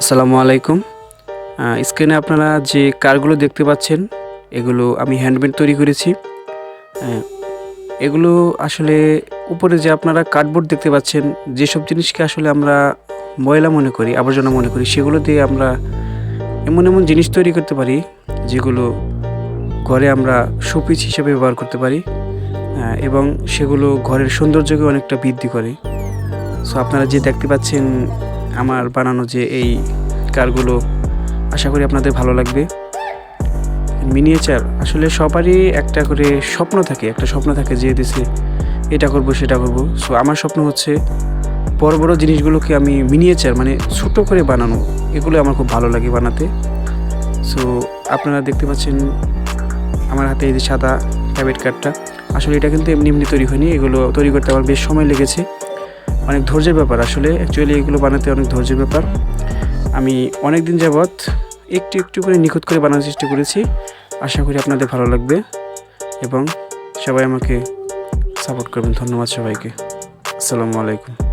আসসালামু আলাইকুম। স্ক্রিনে আপনারা যে কারগুলো দেখতে পাচ্ছেন, এগুলো আমি হ্যান্ডমেড তৈরি করেছি। এগুলো আসলে উপরে যে আপনারা কার্ডবোর্ড দেখতে পাচ্ছেন, যেসব জিনিসকে আসলে আমরা ময়লা মনে করি, আবর্জনা মনে করি, সেগুলো দিয়ে আমরা এমন এমন জিনিস তৈরি করতে পারি, যেগুলো ঘরে আমরা শোপিস হিসেবে ব্যবহার করতে পারি এবং সেগুলো ঘরের সৌন্দর্যকে অনেকটা বৃদ্ধি করে। সো আপনারা যে দেখতে পাচ্ছেন আমার বানানো যে এই কারগুলো, আশা করি আপনাদের ভালো লাগবে। মিনিয়েচার আসলে সবারই একটা করে স্বপ্ন থাকে, একটা স্বপ্ন থাকে যে দেশে এটা করব, সেটা করব। সো আমার স্বপ্ন হচ্ছে বড় বড় জিনিসগুলোকে আমি মিনিয়েচার মানে ছোটো করে বানানো। এগুলো আমার খুব ভালো লাগে বানাতে। সো আপনারা দেখতে পাচ্ছেন আমার হাতে এই যে সাদা ক্যাবেট কার্ডটা আসলে এটা কিন্তু এমনি এমনি তৈরি হয়নি। এগুলো তৈরি করতে আমার বেশ সময় লেগেছে। অনেক ধৈর্যের ব্যাপার। আসলে অ্যাকচুয়ালি এগুলো বানাতে অনেক ধৈর্যের ব্যাপার। আমি অনেক দিন যাবৎ একটু একটু করে নিখুঁত করে বানানোর চেষ্টা করেছি। আশা করি আপনাদের ভালো লাগবে এবং সবাই আমাকে সাপোর্ট করবেন। ধন্যবাদ সবাইকে। আসসালামু আলাইকুম।